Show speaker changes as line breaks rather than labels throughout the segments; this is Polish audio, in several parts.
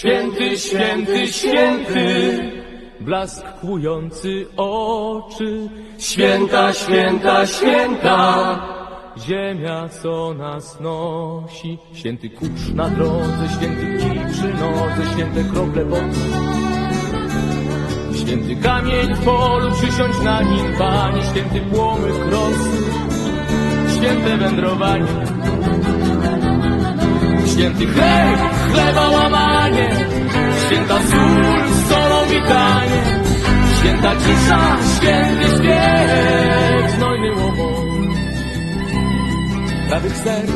Święty, święty, święty, blask kłujący oczy. Święta, święta, święta, ziemia co nas nosi. Święty kurz na drodze, święty kij przy nodze, święte krople potu. Święty kamień w polu, przysiądź na nim, Panie, święty płomyk rosy, święte wędrowanie. Święty chleb, chleba łamanie, święta sól, z solą witanie, święta cisza, święty śpiew, znojny łomot prawych serc.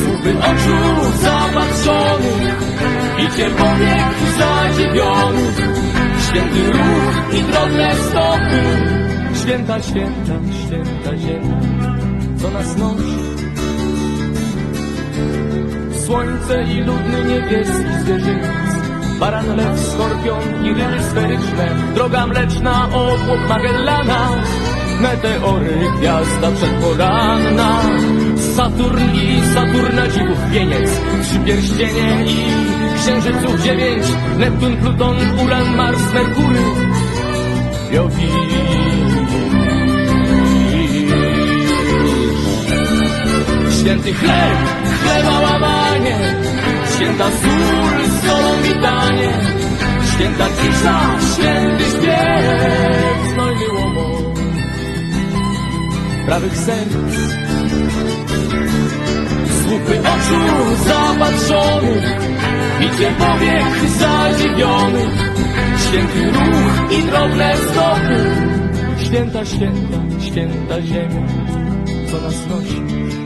Słupy oczu zapatrzonych, bicie powiek zadziwionych, święty ruch i drobne stopy, święta, święta, święta ziemia, co nas nosi. Słońce i ludny niebieski zwierzyniec, baran, lew, skorpion i ryby sferyczne, droga mleczna, obłok Magellana, meteory, gwiazda przedporanna, Saturn i Saturna dziwów wieniec, trzy pierścienie i księżyców dziewięć, Neptun, Pluton, Uran, Mars, Merkury, Jowisz. Święty chleb, chleba święta sól, z solą witanie, święta cisza, święty śpiew, znojny łomot prawych serc. Słupy oczu zapatrzonych, bicie powiek zadziwionych, święty ruch i drobne stopy. Święta, święta, święta ziemia, co nas nosi.